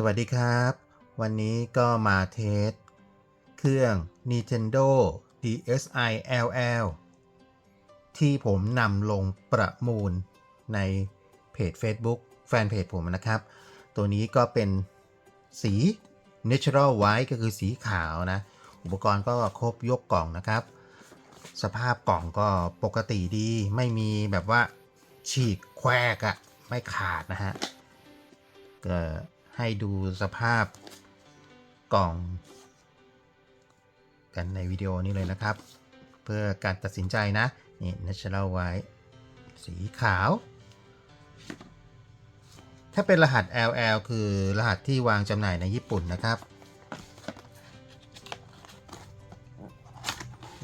สวัสดีครับ วันนี้ก็มาเทส เครื่อง Nintendo DSi LL ที่ผมนำลงประมูลในเพจ Facebook แฟนเพจผมนะครับ ตัวนี้ก็เป็นสี Natural White ก็คือสีขาวนะ อุปกรณ์ก็ครบยกกล่องนะครับ สภาพกล่องก็ปกติดีไม่มีแบบว่าฉีกแควกอะไม่ขาดนะฮะก็ ให้ดูสภาพกล่อง กันในวิดีโอนี้เลยนะครับ เพื่อการตัดสินใจนะ นี่ Natural White สีขาว ถ้าเป็นรหัส LL คือรหัสที่วางจำหน่ายในญี่ปุ่นนะครับ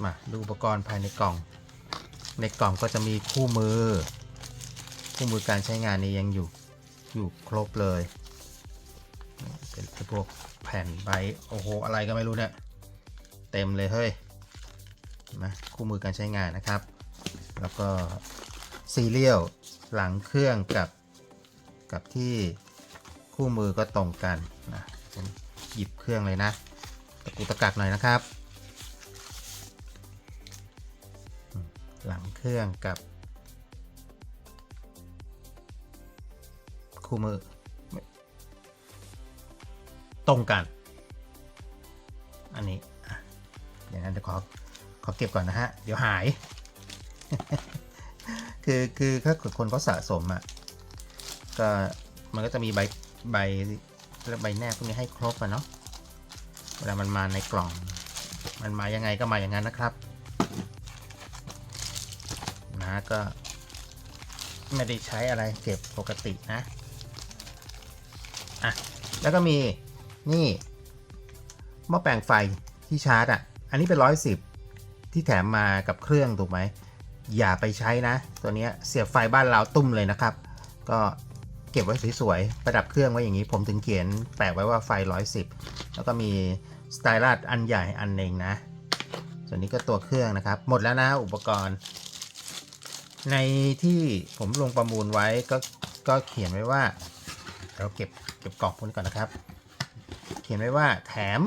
มาดูอุปกรณ์ภายในกล่อง ในกล่องก็จะมีคู่มือ คู่มือการใช้งานนี้ยังอยู่อยู่ครบเลย เป็นพวกแผ่นใบโอ้โหอะไรก็ไม่รู้เนี่ยเต็มเลยเฮ้ยนะคู่มือการใช้งานนะครับ แล้วก็ซีเรียลหลังเครื่องกับกับที่คู่มือก็ตรงกันนะผมหยิบเครื่องเลยนะ ตะกุตะกักหน่อยนะครับ หลังเครื่องกับ คู่มือ ตรงกัน อันนี้อย่างนั้นเดี๋ยวขอขอเก็บก่อนนะฮะ เดี๋ยวหาย คือคือถ้าคนเขาสะสมอะก็มันก็จะมีใบใบใบแนบพวกนี้ให้ครบอะเนาะเวลามันมาในกล่อง มันมายังไงก็มาอย่างนั้นนะครับนะก็ไม่ได้ใช้อะไรเก็บปกตินะอะแล้วก็มี นี่หม้อแปลงไฟที่ชาร์จอะ อันนี้เป็นร้อยสิบที่แถมมากับเครื่องถูกไหม อย่าไปใช้นะ ตัวนี้เสียบไฟบ้านเราตุ้มเลยนะครับ ก็เก็บไว้สวยๆ ประดับเครื่องไว้อย่างนี้ ผมถึงเขียนแปะไว้ว่าไฟ 110 แล้วก็มีสไตลัสอันใหญ่อันหนึ่งนะ ส่วนนี้ก็ตัวเครื่องนะครับ หมดแล้วนะอุปกรณ์ ในที่ผมลงประมูลไว้ก็ก็เขียนไว้ว่าเราเก็บเก็บกล่องพวกนี้ก่อนนะครับ เขียนไว้ว่าแถม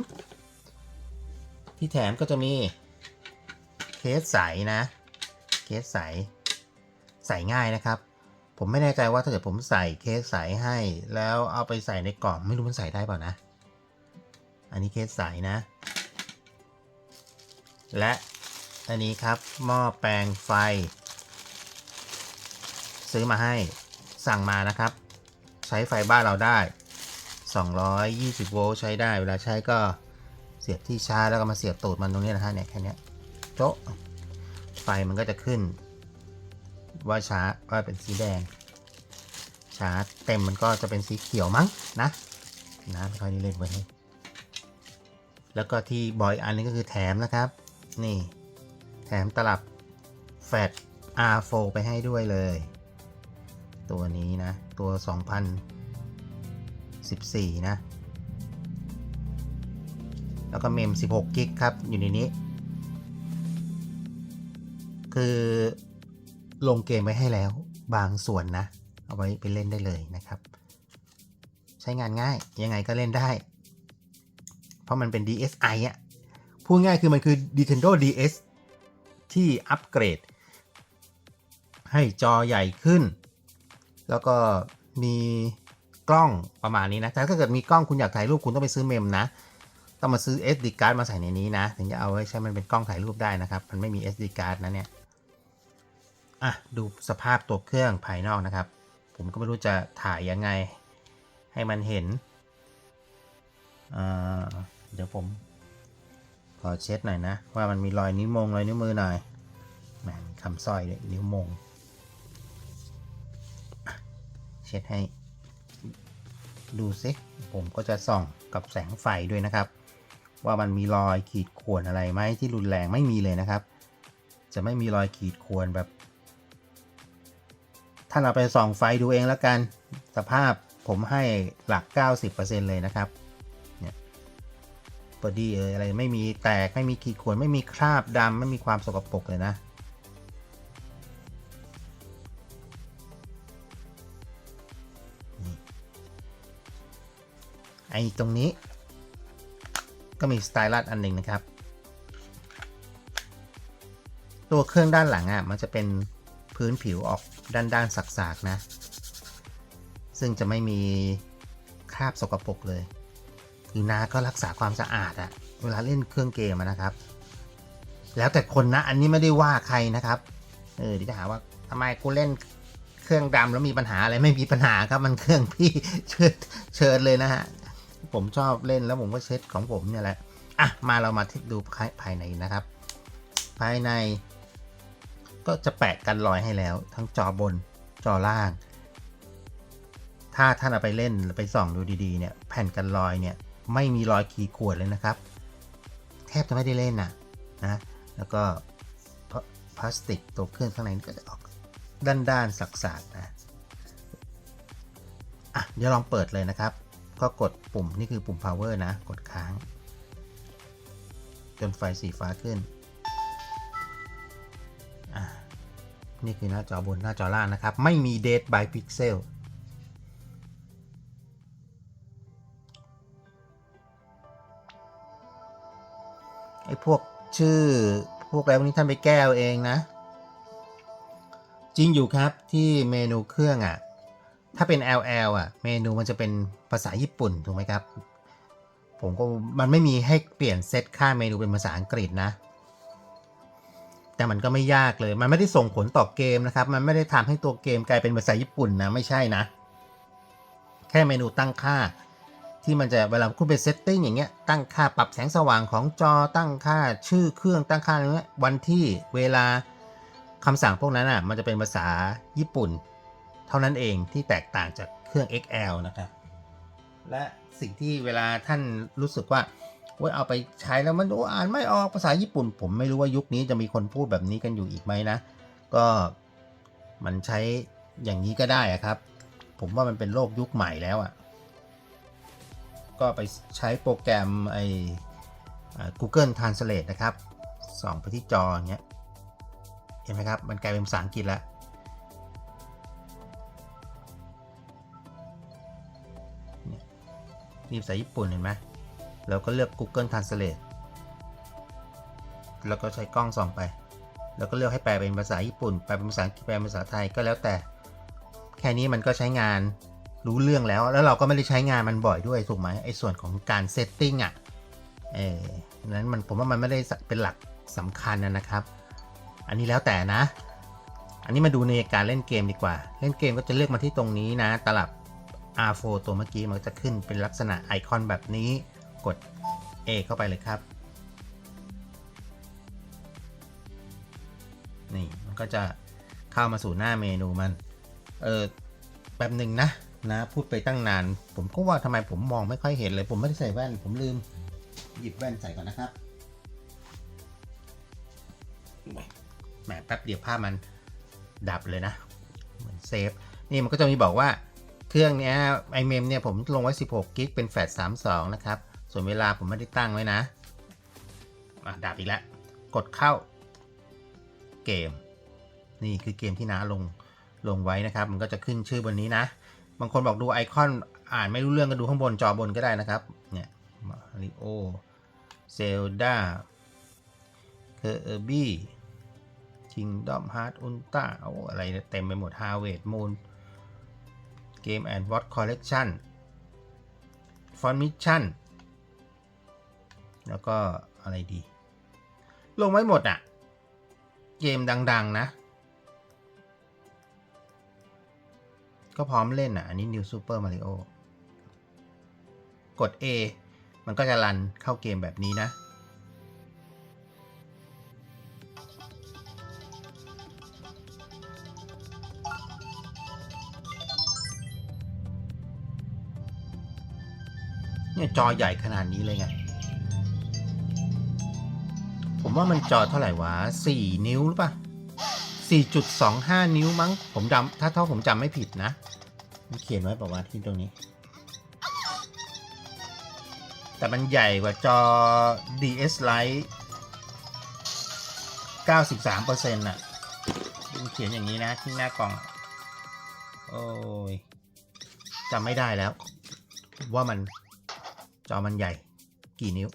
ที่แถมก็จะมีเคสใสนะเคสใส ใส่ง่ายนะครับ ผมไม่แน่ใจว่าถ้าเกิดผมใส่เคสใสให้ แล้วเอาไปใส่ในกล่องไม่รู้มันใส่ได้เปล่านะ อันนี้เคสใสนะ และอันนี้ครับหม้อแปลงไฟ ซื้อมาให้สั่งมานะครับ ใช้ไฟบ้านเราได้ 220 โวลต์ใช้ได้ เวลาใช้ก็เสียบที่ชาร์จแล้วก็มาเสียบตูดมันตรงนี้นะฮะเนี่ยแค่เนี้ยโจ๊ะไฟมันก็จะขึ้น ว่าชาร์จว่าเป็นสีแดง ชาร์จเต็มมันก็จะเป็นสีเขียวมั้งนะนะค่อยได้เล่นไว้ให้แล้วก็ที่บอยอันนี้ก็คือแถมนะครับ นี่แถมตลับแฟลช R4 ไปให้ด้วยเลย ตัวนี้นะ ตัว 14 นะ แล้วก็เมม 16 กิกครับ อยู่ในนี้ คือลงเกมไว้ให้แล้วบางส่วนนะ เอาไว้ไปเล่นได้เลยนะครับ ใช้งานง่ายยังไงก็เล่นได้ เพราะมันเป็น DSi อะพูดง่ายคือมันคือ Nintendo DS ที่อัปเกรด ให้จอใหญ่ขึ้น แล้วก็มี กล้องประมาณนี้นะแต่ถ้าเกิดมีกล้องคุณอยากถ่ายรูปคุณต้องไปซื้อเมมนะ ต้องมาซื้อ SD card มาใส่ในนี้นะ ถึงจะเอาไว้ใช้มันเป็นกล้องถ่ายรูปได้นะครับ มันไม่มี SD card นะเนี่ย อะ ดูสภาพตัวเครื่องภายนอกนะครับ ผมก็ไม่รู้จะถ่ายยังไง ให้มันเห็น เดี๋ยวผม ขอเช็ดหน่อยนะ ว่ามันมีรอยนิ้วมงรอยนิ้วมือหน่อยแหมคำสร้อยด้วยนิ้วมงอะเช็ดให้ ดูซิผมก็จะส่องกับแสงไฟด้วยนะครับ ว่ามันมีรอยขีดข่วนอะไรไหมที่รุนแรงไม่มีเลยนะครับ จะไม่มีรอยขีดข่วนแบบ ถ้าเราไปส่องไฟดูเองแล้วกันสภาพผมให้หลัก 90%เลยนะครับเนี่ยบอดี้เอยอะไรไม่มีแตกไม่มีขีดข่วนไม่มีคราบดำไม่มีความสกปรกเลยนะ ตรงนี้ ก็มีสไตลัสอันหนึ่งนะครับ ตัวเครื่องด้านหลังอะมันจะเป็นพื้นผิวออกด้านด้านสักๆนะ ซึ่งจะไม่มีคราบสกปรกเลยคือนาก็รักษาความสะอาดอะเวลาเล่นเครื่องเกมนะครับ แล้วแต่คนนะอันนี้ไม่ได้ว่าใครนะครับเออเดี๋ยวจะหาว่าทำไมกูเล่นเครื่องดำแล้วมีปัญหาอะไรไม่มีปัญหาครับมันเครื่องพี่เชิญเชิญเลยนะฮะ ผมชอบเล่นแล้วผมก็เช็ดของผมเนี่ยแหละ อะ มาเรามาดูภายในนะครับ ภายใน ก็จะแปะกันรอยให้แล้ว ทั้งจอบนจอล่าง ถ้าท่านเอาไปเล่นหรือไปส่องดูดีๆเนี่ย แผ่นกันรอยเนี่ย ไม่มีรอยขีดข่วนเลยนะครับ แทบจะไม่ได้เล่นนะนะ แล้วก็พลาสติกตัวเครื่องข้างในนี่ก็จะออกด้านๆสักๆนะอะเดี๋ยวลองเปิดเลยนะครับ ก็กดปุ่มนี่คือปุ่ม power นะ กดค้าง จนไฟสีฟ้าขึ้น นี่คือหน้าจอบนหน้าจอล่างนะครับ ไม่มี date by pixel ไอ้พวกชื่อพวกอะไรพวกนี้ท่านไปแก้เอาเองนะ จริงอยู่ครับที่เมนูเครื่องอะ่ะ ถ้าเป็น LL อะ เมนูมันจะเป็นภาษาญี่ปุ่นถูกไหมครับ ผมก็มันไม่มีให้เปลี่ยนเซตค่าเมนูเป็นภาษาอังกฤษนะ แต่มันก็ไม่ยากเลย มันไม่ได้ส่งผลต่อเกมนะครับ มันไม่ได้ทำให้ตัวเกมกลายเป็นภาษาญี่ปุ่นนะไม่ใช่นะ แค่เมนูตั้งค่า ที่มันจะเวลาคุณไปเซตติ้งอย่างเงี้ยตั้งค่าปรับแสงสว่างของจอตั้งค่าชื่อเครื่องตั้งค่าอะไรเงี้ยวันที่เวลาคำสั่งพวกนั้นอะมันจะเป็นภาษาญี่ปุ่น เท่านั้นเองที่แตกต่างจากเครื่อง XL นะครับและสิ่งที่เวลาท่านรู้สึกว่าว่าเอาไปใช้แล้วมันโอ้อ่านไม่ออกภาษาญี่ปุ่น ผมไม่รู้ว่ายุคนี้จะมีคนพูดแบบนี้กันอยู่อีกไหมนะ ก็มันใช้อย่างนี้ก็ได้ครับ ผมว่ามันเป็นโลกยุคใหม่แล้วอะ่ะก็ไปใช้โปรแกรมไอ้ Google Translate นะครับส่องไปที่จออย่างเงี้ยเห็นไหมครับ มันกลายเป็นภาษาอังกฤษแล้ว นี่ภาษาญี่ปุ่นเห็นไหมแล้วก็เลือก Google Translate แล้วก็ใช้กล้องส่องไป แล้วก็เลือกให้แปลเป็นภาษาญี่ปุ่น แปลเป็นภาษาอังกฤษ แปลเป็นภาษาไทยก็แล้วแต่ แค่นี้มันก็ใช้งานรู้เรื่องแล้ว แล้วเราก็ไม่ได้ใช้งานมันบ่อยด้วย ถูกไหมไอ้ส่วนของการเซตติ้งอะ เออนั้นมันผมว่ามันไม่ได้เป็นหลักสำคัญนะครับ อันนี้แล้วแต่นะ อันนี้มาดูในการเล่นเกมดีกว่า เล่นเกมก็จะเลือกมาที่ตรงนี้นะ ตลับ R4 ตัวเมื่อกี้มันจะขึ้นเป็นลักษณะไอคอนแบบนี้กด A เข้าไปเลยครับนี่มันก็จะเข้ามาสู่หน้าเมนูมัน เออแป๊บหนึ่งนะนะ พูดไปตั้งนาน ผมก็ว่าทำไมผมมองไม่ค่อยเห็นเลย ผมไม่ได้ใส่แว่น ผมลืมหยิบแว่นใส่ก่อนนะครับแหมแป๊บเดียวภาพมันดับเลยนะ เหมือนเซฟ นี่มันก็จะมีบอกว่า เครื่องเนี้ยไอเมมเนี่ยผมลงไว้ 16กิกเป็นแฟลช32 นะครับ ส่วนเวลาผมไม่ได้ตั้งไว้นะอะดับอีกแล้ว กดเข้าเกม นี่คือเกมที่น้าลงลงไว้นะครับ มันก็จะขึ้นชื่อบนนี้นะ บางคนบอกดูไอคอนอ่านไม่รู้เรื่องก็ดูข้างบนจอบนก็ได้นะครับ เนี่ยมาริโอเซลดาเคอร์บี้คิงดอมฮาร์ดอุลตร้าโอ้อะไรเต็มไปหมดฮาเวดมูน เกม and Watch Collection Font Mission แล้วก็อะไรดี ลงไว้หมดอะเกมดัง ๆ นะ ก็พร้อมเล่นอะ อันนี้ New Super Mario กด A มันก็จะรันเข้าเกมแบบนี้นะ เนี่ยจอใหญ่ขนาดนี้เลยไง ผมว่ามันจอเท่าไหร่วะ4นิ้วหรือปะ4.25 นิ้วมั้ง ผมจำถ้าเท่าผมจำไม่ผิดนะมันเขียนไว้บอกว่าที่ตรงนี้ แต่มันใหญ่กว่าจอ DS Lite 93%น่ะมันเขียนอย่างนี้นะที่หน้ากล่อง โอ้ยจำไม่ได้แล้ว ว่ามัน จอมันใหญ่ กี่นิ้ว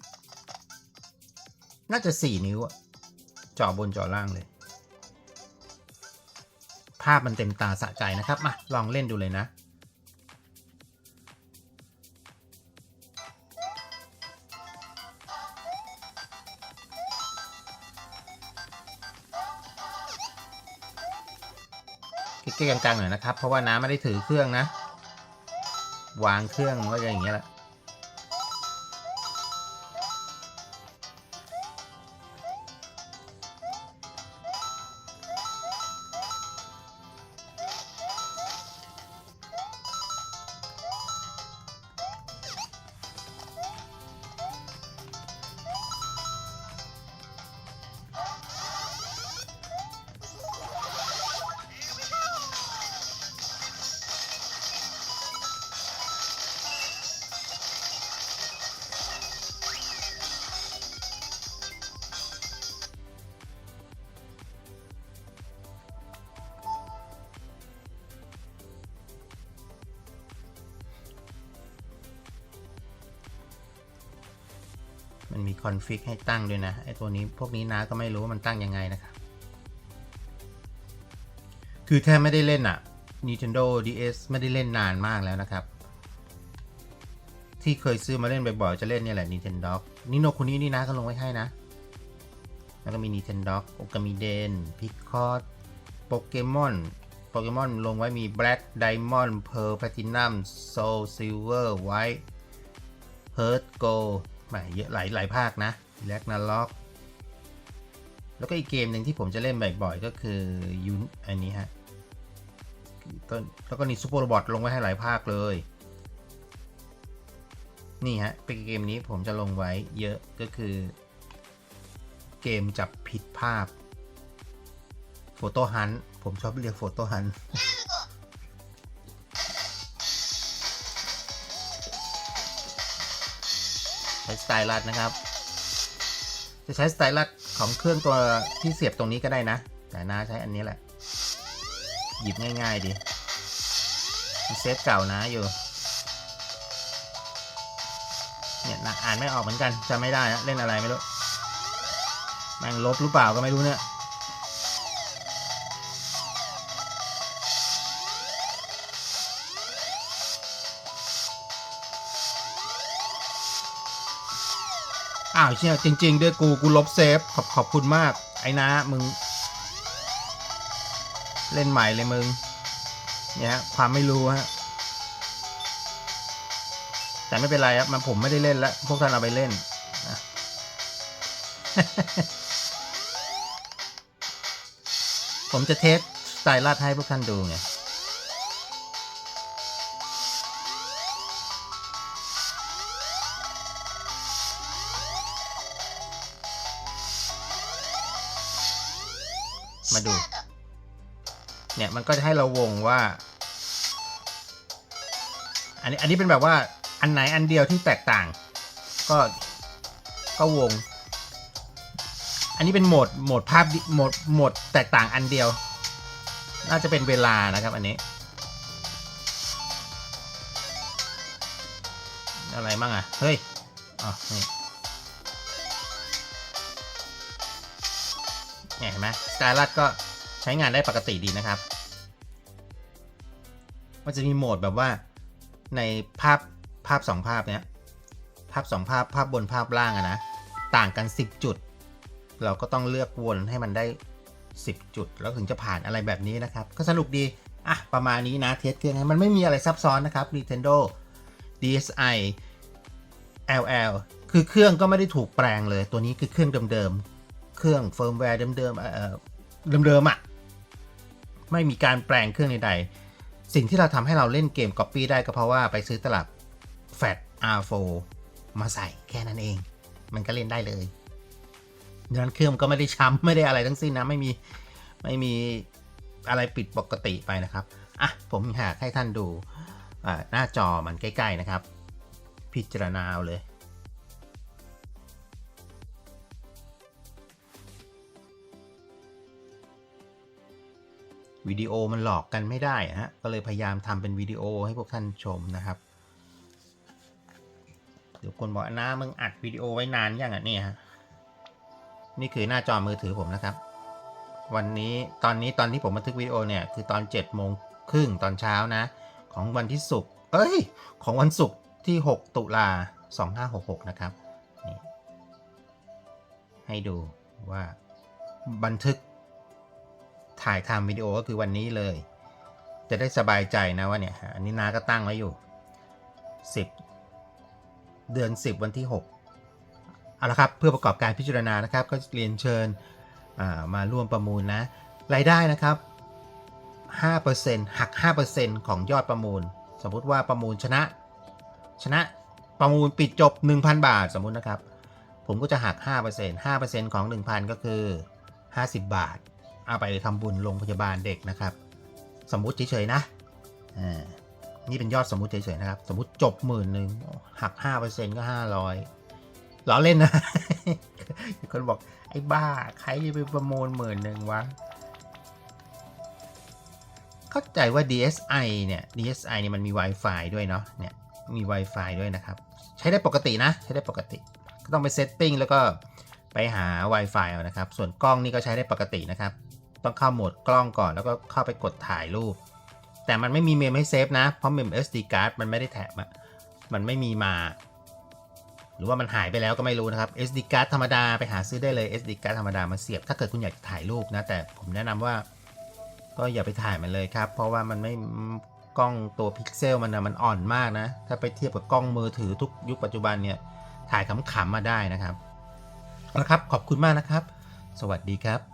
น่าจะ 4 นิ้วอะจอบนจอล่างเลย ภาพมันเต็มตาสะใจนะครับมาลองเล่นดูเลยนะเก๊กๆกลางๆหน่อยนะครับ เพราะว่าน้ำไม่ได้ถือเครื่องนะ วางเครื่องก็จะอย่างเงี้ยแหละ มันมีคอนฟิกให้ตั้งด้วยนะไอตัวนี้พวกนี้นะก็ไม่รู้ว่ามันตั้งยังไงนะครับคือแทบไม่ได้เล่นอะ Nintendo DS ไม่ได้เล่นนานมากแล้วนะครับ ที่เคยซื้อมาเล่นบ่อยๆจะเล่นเนี่ยแหละ Nintendo นิโนคุนี้นี่นะก็ลงไว้ให้นะ แล้วก็มี Nintendo โอกามิเดนพิคอร์โปเกมอนโปเกมอนลงไว้มี Black Diamond Pearl Platinum Soul Silver White Heart Gold หมเยอะหลายหลายภาคนะแลกนาล็อกแล้วก็อีกเกมหนึ่งที่ผมจะเล่นบ่อยๆ ก็คือยุนอันนี้ฮะต้นแล้วก็นี่ซูเปอร์โรบอทลงไว้ให้หลายภาคเลย นี่ฮะ เป็นเกมนี้ผมจะลงไว้เยอะก็คือ เกมจับผิดภาพโฟโต้ฮันผมชอบเรียกโฟโต้ฮัน สไตลัสนะครับ จะใช้สไตลัสของเครื่องตัวที่เสียบตรงนี้ก็ได้นะ แต่น้าใช้อันนี้แหละ หยิบง่ายๆดีเซฟเก่านะอยู่เนี่ยนะอ่านไม่ออกเหมือนกันจำไม่ได้นะเล่นอะไรไม่รู้แม่งลบหรือเปล่าก็ไม่รู้เนี่ย อ้าวเชี่ยจริง ๆ ด้วยกูกูลบเซฟขอบขอบคุณมาก ไอ้นะมึง เล่นใหม่เลยมึง เนี่ยฮะความไม่รู้ฮะแต่ไม่เป็นไรครับมันผมไม่ได้เล่นแล้วพวกท่านเอาไปเล่นนะผมจะเทสสไตล์ลาดให้พวกท่านดูไง มาดู เนี่ยมันก็จะให้เราวงว่า อันนี้อันนี้เป็นแบบว่าอันไหนอันเดียวที่แตกต่าง ก็ก็วง อันนี้เป็นโหมดโหมดภาพโหมดโหมดแตกต่างอันเดียว น่าจะเป็นเวลานะครับอันนี้ อะไรบ้างอะเฮ้ยอ๋อนี่ เห็นไหมสกายลัดก็ใช้งานได้ปกติดีนะครับ มันจะมีโหมดแบบว่าในภาพภาพสองภาพเนี้ยภาพสองภาพภาพบนภาพล่างอะนะ ต่างกัน 10 จุด เราก็ต้องเลือกวนให้มันได้ 10 จุด แล้วถึงจะผ่านอะไรแบบนี้นะครับ ก็สนุกดี อะ ประมาณนี้นะ เทสเครื่องมันไม่มีอะไรซับซ้อนนะครับ Nintendo DSi LL คือเครื่องก็ไม่ได้ถูกแปลงเลย ตัวนี้คือเครื่องเดิม เครื่องเฟิร์มแวร์เดิมๆเอ่อเดิมๆอะไม่มีการแปลงเครื่องใดๆสิ่งที่เราทำให้เราเล่นเกม Copy ได้ก็เพราะว่าไปซื้อตลับ Fat R4 มาใส่แค่นั้นเอง มันก็เล่นได้เลยดังนั้นเครื่องก็ไม่ได้ช้ำไม่ได้อะไรทั้งสิ้นนะไม่มีไม่มีอะไรปิดปกติไปนะครับอะผมอยากให้ท่านดูหน้าจอมันใกล้ ๆนะครับ พิจารณาเอาเลย วิดีโอมันหลอกกันไม่ได้ฮะก็เลยพยายามทำเป็นวิดีโอให้พวกท่านชมนะครับเดี๋ยวคนบอกนะมึงอัดวิดีโอไว้นานยังอะเนี่ยฮะนี่คือหน้าจอมือถือผมนะครับ วันนี้ตอนนี้ตอนที่ผมบันทึกวิดีโอเนี่ยคือตอน7จ็ดโมงครึ่งตอนเช้านะ ของวันที่ศุกร์เอ้ย ของวันศุกร์ที่ 6 ตุลา2566 นะครับนี่ให้ดูว่าบันทึก ถ่ายทำวิดีโอก็คือวันนี้เลย จะได้สบายใจนะว่าเนี่ยอันนี้นาก็ตั้งไว้อยู่ 10 เดือน 10 วันที่ 6 เอาละครับ เพื่อประกอบการพิจารณานะครับ ก็เรียนเชิญามาร่วมประมูลนะ รายได้นะครับ 5%หัก 5%ของยอดประมูล สมมุติว่าประมูลชนะ ชนะประมูลปิดจบ 1,000 บาทสมมุตินะครับ ผมก็จะหัก 5% 5%ของ 1,000 ก็คือ 50 บาท เอาไปทำบุญโรงพยาบาลเด็กนะครับ สมมุติเฉยๆนะอ่านี่เป็นยอดสมมุติเฉยๆนะครับ สมมุติจบหมื่นหนึ่งหัก5%ก็500ล้อเล่นนะคนบอกไอ้บ้าใครจะไปประมูลหมื่นหนึ่งวะเข้าใจว่า DSi เนี่ย DSi เนี่ยมันมี Wi-Fi ด้วยเนาะเนี่ยมี Wi-Fi ด้วยนะครับ ใช้ได้ปกตินะ ใช้ได้ปกติ ก็ต้องไปเซตติ้งแล้วก็ไปหา Wi-Fi เอานะครับ ส่วนกล้องนี่ก็ใช้ได้ปกตินะครับ ต้องเข้าโหมดกล้องก่อนแล้วก็เข้าไปกดถ่ายรูป แต่มันไม่มีเมมให้เซฟนะ เพราะเมม SD card มันไม่ได้แถมมันไม่มีมา หรือว่ามันหายไปแล้วก็ไม่รู้นะครับ SD card ธรรมดาไปหาซื้อได้เลย SD card ธรรมดามาเสียบ ถ้าเกิดคุณอยากถ่ายรูปนะ แต่ผมแนะนำว่าก็อย่าไปถ่ายมันเลยครับ เพราะว่ามันไม่กล้องตัวพิกเซลมันนะมันอ่อนมากนะ ถ้าไปเทียบกับกล้องมือถือทุกยุคปัจจุบันเนี่ยถ่ายขำๆมาได้นะครับเอาละครับ ขอบคุณมากนะครับ สวัสดีครับ